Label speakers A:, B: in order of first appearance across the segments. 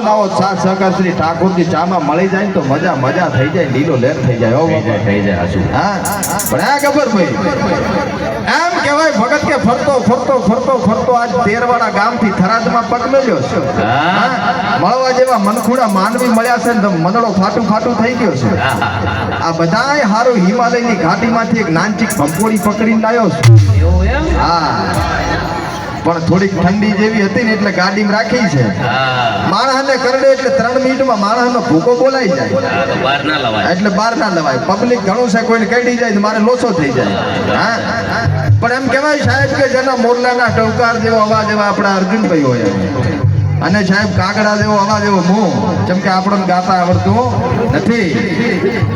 A: નાવો સાથ સહકાર શ્રી ઠાકોરજી ચામાં મળી જાય ને તો મજા મજા થઈ જાય લીલો લેર થઈ જાય
B: ઓ બાબા થઈ જાય હાસુ
A: હા પણ આ ખબર ભાઈ એમ કહેવાય ભગત કે ફરતો ફરતો ફરતો ફરતો આજ તેરવાડા ગામથી થરાદમાં પગ મેળ્યો છે. મળવા જેવા મનખુડા માનવી મળ્યા છે ને મંદળો મનડો ફાટું ફાટું થઈ ગયો છે. આ બધાય હારું હિમાલયની ઘાટીમાંથી એક નાનચીક ભંપોડી પકડીને લાવ્યો છે. હા. પણ થોડીક ઠંડી જેવી હતી ને એટલે ગાડીમાં રાખી છે.
B: હા.
A: માણસને કરડે એટલે ત્રણ મિનિટમાં માણસનો ભૂકો બોલાઈ જાય.
B: બહાર ના લવાય.
A: એટલે બહાર ના લવાય. પબ્લિક ઘણું છે કોઈને કઈ જાય મારે લોચો થઈ જાય. હા? પણ એમ કહેવાય સાહેબ કે જેના મોરલાના ટવકાર જેવો અવાજ એવા આપણા અર્જુનભાઈ હોય. અને સાહેબ કાગડા જેવો અવાજ એવો હું જેમ કે આપણને ગાતા આવડતું નથી.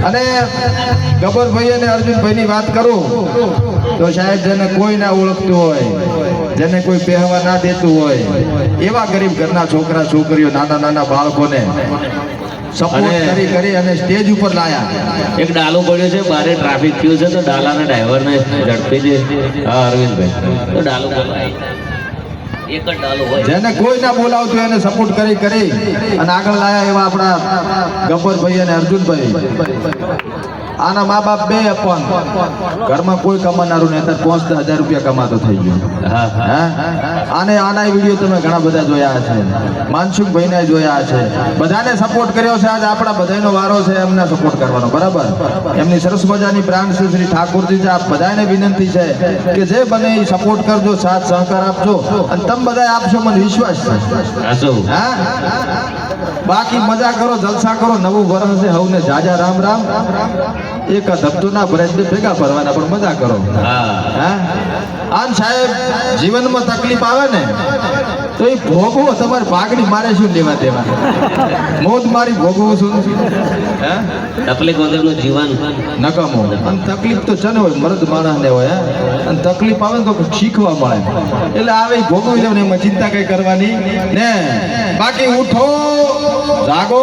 A: અને ગબરભાઈ અને અર્જુનભાઈની વાત કરું તો સાહેબ જેને કોઈ ના ઓળખતું હોય જેને કોઈ પહેવા ના દેતું હોય એવા ગરીબ ઘરના છોકરા છોકરીઓ નાના નાના બાળકોને સપોર્ટ કરી કરી અને સ્ટેજ ઉપર લાયા.
B: એક ડાલો પડ્યો છે બારે ટ્રાફિક થયું છે તો ડાલાના ડ્રાઈવરને ઝડપી દે. હા અરવિંદભાઈ. તો ડાલો
A: જેને કોઈ ના બોલાવતું એને સપોર્ટ કરી કરી અને આગળ લાયા એવા આપણા ગબ્બરભાઈ અને અર્જુનભાઈ. આના મા બાપ બે અપન ઘરમાં કોઈ કમાનારું નહીં અત્યારે પાંચ હજાર રૂપિયા કમાતો થઈ ગયો. આને આના વીડિયો તમે ઘણા બધા જોયા છે માનસુખભાઈ ને જોયા છે બધાને સપોર્ટ કર્યો છે આજે આપણા બધાનો વારો છે એમને સપોર્ટ કરવાનો બરાબર? એમની સરસ મજાની બ્રાન્ડ છે શ્રી ઠાકોરજી છે આપ બધાને વિનંતી છે કે જે બને એ સપોર્ટ કરજો સાથ સહકાર આપજો. અને તમે બધા આપશો મને વિશ્વાસ છે. હા? બાકી મજા કરો જલસા કરો નવું વર્ષ છે હવને જાજા રામ રામ. એક ધબતો ના ભરે ભેગા ભરવાના પણ મજા કરો.
B: હા.
A: હા? આમ સાહેબ જીવનમાં તકલીફ આવે ને તો એ ભોગવો તમારે ભાગડી મારે શું લેવા દેવા? મોજ મારી ભોગવું શું હે?
B: તકલીફ વગરનું જીવન.
A: નકામો. અને તકલીફ તો છે ને હોય મરદ માણસને હોય હે? અને તકલીફ આવે ને તો શીખવા મળે. એટલે આવે ભોગવી લેવું ને એમાં ચિંતા કઈ કરવાની ને. બાકી ઉઠો જાગો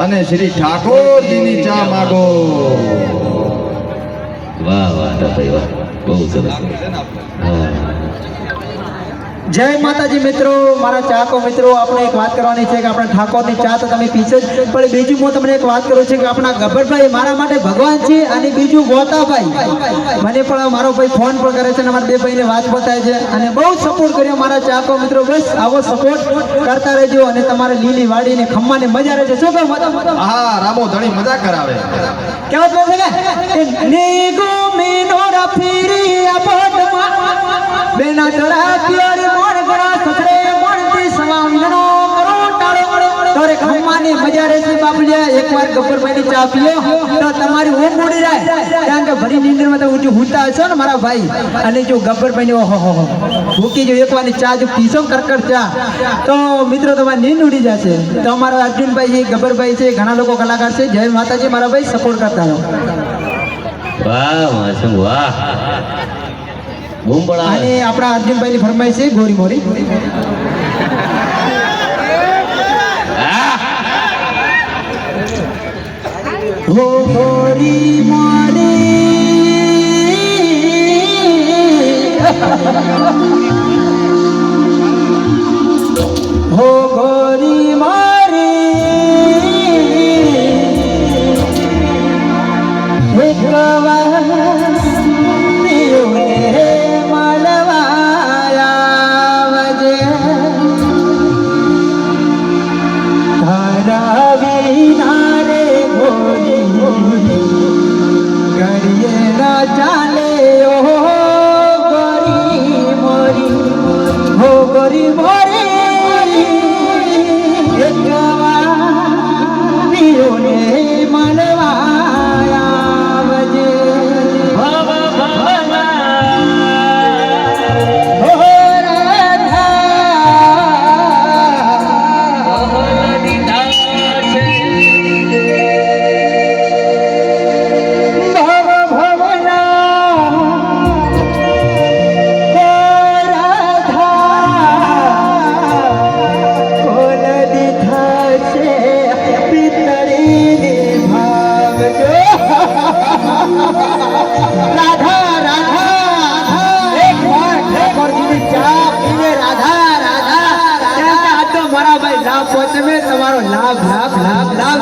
A: અને શ્રી ઠાકોરજીની ચા માગો.
B: વાહ વાહ ભાઈ વાહ. બહુ સરસ. હા.
C: જય માતાજી મિત્રો મારા ચાહકો મિત્રો આપણે એક વાત કરવાની છે કે આપણે ઠાકોરની ચા તો તમે પીશે જ પણ બીજું હું તમને એક વાત કરું છું કે આપણા ગબ્બરભાઈ મારા માટે ભગવાન છે અને બીજું ગોતાભાઈ. મને પણ મારો ભાઈ ફોન પણ કરે છે અને મારા બે ભાઈને વાત બતાવે છે અને બહુ સપોર્ટ કર્યો મારા ચાહકો મિત્રો બસ આવો સપોર્ટ કરતા રહેજો અને તમારે લીલી વાડીને ખમ્માને મજા રહેજો. શું કહો
A: હા રામો ધણી મજા કરાવે.
C: કેવા છે કે નેગો મેનો રફીરી અપટમાં બેના તળા ખમ્માની મજા રહેશે બાપલિયા. એકવાર ગબ્બરભાઈની ચા પીઓ. તો તમારી ઊંઘ ઉડી જાય. કારણ કે ભરી નીંદરમાં તો ઊંચું હુતા હશો ને મારા ભાઈ. અને જો ગબ્બરભાઈની ઓહો હો હો. ભૂકી જો એકવારની ચા જો પીશો કરકર ચા. તો મિત્રો તમારી નીંદ ઉડી જશે. તો અમારા અર્જુનભાઈ છે ગબ્બરભાઈ છે ઘણા લોકો કલાકાર છે. જય માતાજી મારા ભાઈ. સપોર્ટ કરતા રહો.
B: વાહ માસુમ વાહ.
C: અને
B: આપણા
C: આપણા અર્જુનભાઈની ફરમાઈ છે ગોરી મોરી. હો জীবন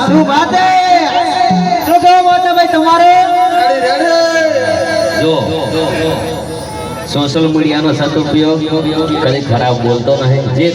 C: શું વાત શું મોટા ભાઈ તમારે?
B: જો સોશિયલ મીડિયાનો સદુપયોગ કદી ખરાબ બોલતો નહીં. જે